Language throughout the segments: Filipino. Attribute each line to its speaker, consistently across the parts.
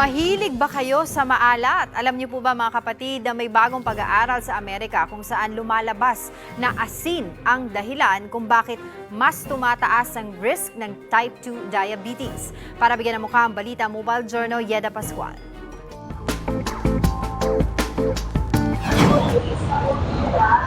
Speaker 1: Mahilig ba kayo sa maalat? Alam niyo po ba mga kapatid na may bagong pag-aaral sa Amerika kung saan lumalabas na asin ang dahilan kung bakit mas tumataas ang risk ng type 2 diabetes. Para bigyan ng mukha ang balita, Mobile Journal, Yeda Pascual.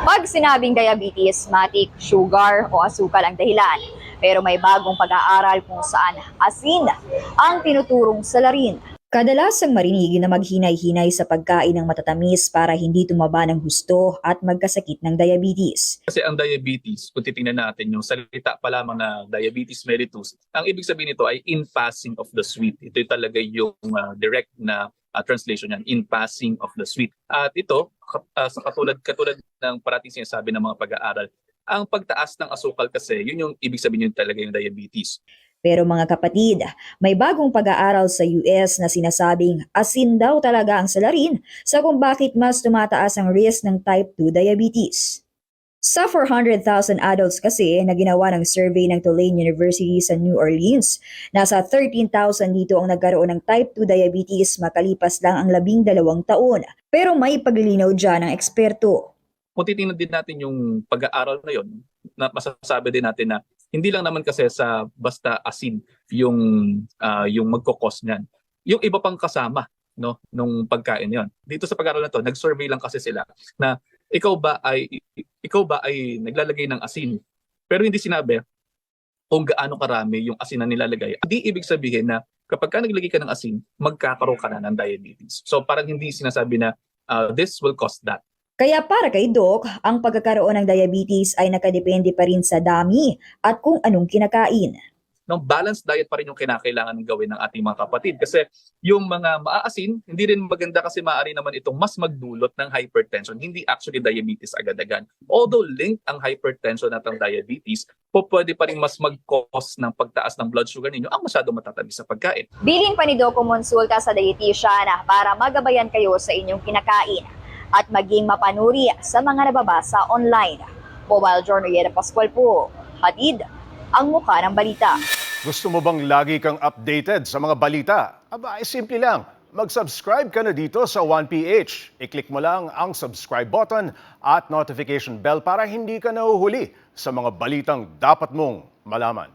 Speaker 2: Pag sinabing diabetes, matik, sugar o asukal ang dahilan. Pero may bagong pag-aaral kung saan asin ang tinuturong salarin. Kadalasang marinig na maghinay-hinay sa pagkain ng matatamis para hindi tumaba ng gusto at magkasakit ng diabetes.
Speaker 3: Kasi ang diabetes, kung titingnan natin yung salita pa lamang na diabetes mellitus, ang ibig sabihin nito ay in passing of the sweet. Ito talaga yung uh, direct na uh, translation yan, in passing of the sweet. At ito, uh, sa katulad, katulad ng parating sinasabi ng mga pag-aaral, ang pagtaas ng asukal kasi, yun yung ibig sabihin yun talaga yung diabetes.
Speaker 2: Pero mga kapatid, may bagong pag-aaral sa US na sinasabing asin daw talaga ang salarin sa kung bakit mas tumataas ang risk ng type 2 diabetes. Sa 400,000 adults kasi na ginawa ng survey ng Tulane University sa New Orleans, nasa 13,000 dito ang nagkaroon ng type 2 diabetes makalipas lang ang labing dalawang taon. Pero may paglilinaw dyan ng eksperto.
Speaker 3: kung titingnan din natin yung pag-aaral na yon, na masasabi din natin na hindi lang naman kasi sa basta asin yung ah, yung magkokos niyan. Yung iba pang kasama no nung pagkain yon. Dito sa pag-aaral na to, nag-survey lang kasi sila na ikaw ba ay ikaw ba ay naglalagay ng asin pero hindi sinabi kung gaano karami yung asin na nilalagay. Hindi ibig sabihin na kapag ka naglagay ka ng asin, magkakaroon ka na ng diabetes. So parang hindi sinasabi na ah, this will cause that.
Speaker 2: Kaya para kay Doc, ang pagkakaroon ng diabetes ay nakadepende pa rin sa dami at kung anong kinakain.
Speaker 3: no, balanced diet pa rin yung kinakailangan ng gawin ng ating mga kapatid. Kasi yung mga maaasin, hindi rin maganda kasi maaari naman itong mas magdulot ng hypertension, hindi actually diabetes agad-agad. Although linked ang hypertension at ang diabetes, po pwede pa rin mas mag-cause ng pagtaas ng blood sugar ninyo ang masyado matatamis sa pagkain.
Speaker 2: Bilin pa ni Doc kumonsulta sa dietitian para magabayan kayo sa inyong kinakain at maging mapanuri sa mga nababasa online. Mobile Journal Yeda Pascual po, hatid ang mukha ng balita.
Speaker 4: Gusto mo bang lagi kang updated sa mga balita? Aba, ay simple lang. Mag-subscribe ka na dito sa 1PH. I-click mo lang ang subscribe button at notification bell para hindi ka nahuhuli sa mga balitang dapat mong malaman.